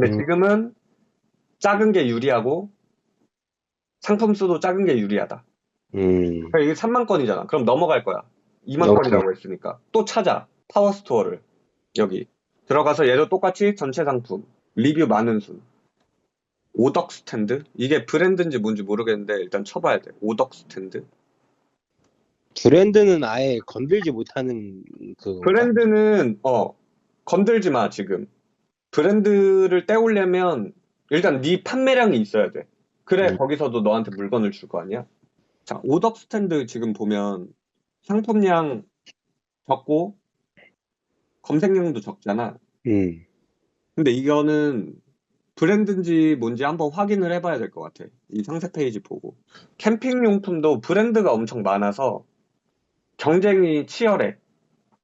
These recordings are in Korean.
근데 음. 지금은 작은 게 유리하고 상품 수도 작은 게 유리하다. 음. 그러니까 이게 3만 건이잖아. 그럼 넘어갈 거야. 2만 오케이. 건이라고 했으니까. 또 찾아. 파워 스토어를. 여기. 들어가서 얘도 똑같이 전체 상품. 리뷰 많은 순. 오덕 스탠드? 이게 브랜드인지 뭔지 모르겠는데 일단 쳐봐야 돼. 오덕 스탠드. 브랜드는 아예 건들지 못하는 그 브랜드는 어 건들지 마 지금. 브랜드를 떼우려면 일단 네 판매량이 있어야 돼. 그래 음. 거기서도 너한테 물건을 줄 거 아니야? 자 오덕 스탠드 지금 보면 상품량 적고 검색량도 적잖아. 음. 근데 이거는 브랜드인지 뭔지 한번 확인을 해봐야 될 것 같아. 이 상세 페이지 보고. 캠핑 용품도 브랜드가 엄청 많아서 경쟁이 치열해.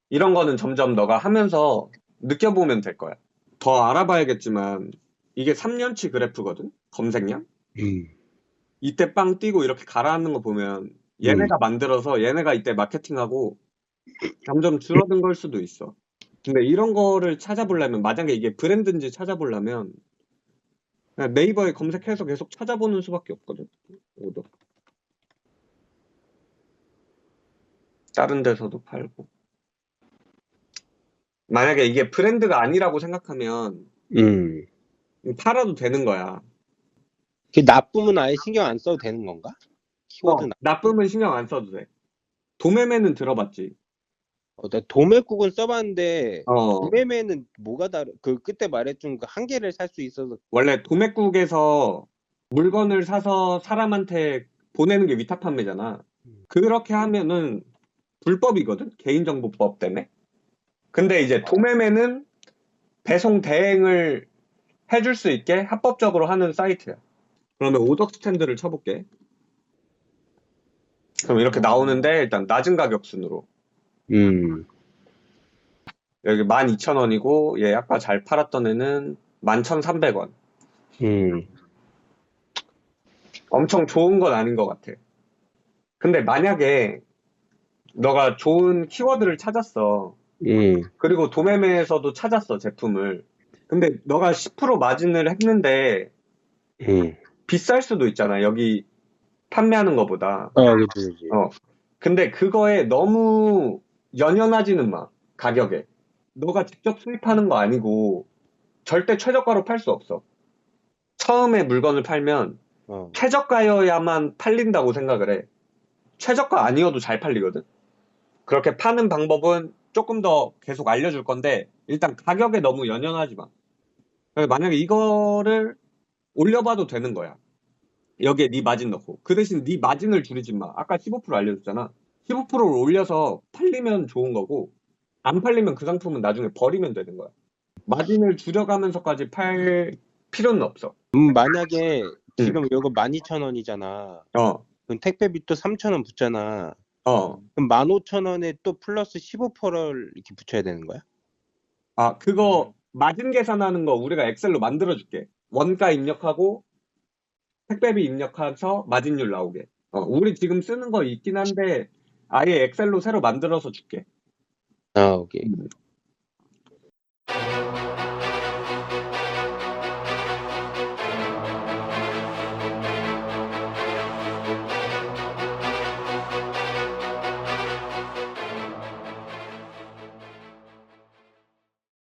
이런 거는 점점 너가 하면서 느껴보면 될 거야. 더 알아봐야겠지만 이게 3년치 그래프거든? 검색량? 음. 이때 빵 뛰고 이렇게 가라앉는 거 보면 얘네가 만들어서 얘네가 이때 마케팅하고 점점 줄어든 걸 수도 있어. 근데 이런 거를 찾아보려면 만약에 이게 브랜드인지 찾아보려면 네이버에 검색해서 계속 찾아보는 수밖에 없거든. 오더. 다른 데서도 팔고. 만약에 이게 브랜드가 아니라고 생각하면 음. 팔아도 되는 거야. 그 나쁨은 아예 신경 안 써도 되는 건가? 키워드 어, 나. 나쁨은 신경 안 써도 돼. 도매매는 들어봤지. 어, 나 도매국은 써봤는데 어, 도매매는 뭐가 다르? 그 그때 말했던 그한 개를 살 수 있어서 원래 도매국에서 물건을 사서 사람한테 보내는 게 위탁 판매잖아. 그렇게 하면은 불법이거든? 개인정보법 때문에. 근데 이제 도매매는 배송 대행을 해줄 수 있게 합법적으로 하는 사이트야. 그러면 오덕 스탠드를 쳐볼게. 그럼 이렇게 나오는데 일단 낮은 가격 순으로. 음. 여기 12,000원이고 얘 아까 잘 팔았던 애는 11,300원. 음. 엄청 좋은 건 아닌 것 같아. 근데 만약에 너가 좋은 키워드를 찾았어. 음. 그리고 도매매에서도 찾았어, 제품을. 근데 너가 10% 마진을 했는데 음. 비쌀 수도 있잖아, 여기 판매하는 것보다. 어, 그치, 그치. 어. 근데 그거에 너무 연연하지는 마, 가격에. 너가 직접 수입하는 거 아니고 절대 최저가로 팔 수 없어. 처음에 물건을 팔면 어. 최저가여야만 팔린다고 생각을 해. 최저가 아니어도 잘 팔리거든. 그렇게 파는 방법은 조금 더 계속 알려줄 건데 일단 가격에 너무 연연하지 마. 만약에 이거를 올려봐도 되는 거야. 여기에 네 마진 넣고 그 대신 네 마진을 줄이지 마. 아까 15% 알려줬잖아. 15%를 올려서 팔리면 좋은 거고 안 팔리면 그 상품은 나중에 버리면 되는 거야. 마진을 줄여가면서까지 팔 필요는 없어. 음, 만약에 지금 이거 12,000원이잖아. 어, 그럼 택배비 또 3,000원 붙잖아. 어. 그럼 15,000원에 또 플러스 15%를 이렇게 붙여야 되는 거야? 아, 그거 마진 계산하는 거 우리가 엑셀로 만들어 줄게. 원가 입력하고 택배비 입력해서 마진율 나오게. 어, 우리 지금 쓰는 거 있긴 한데 아예 엑셀로 새로 만들어서 줄게. 아, 오케이.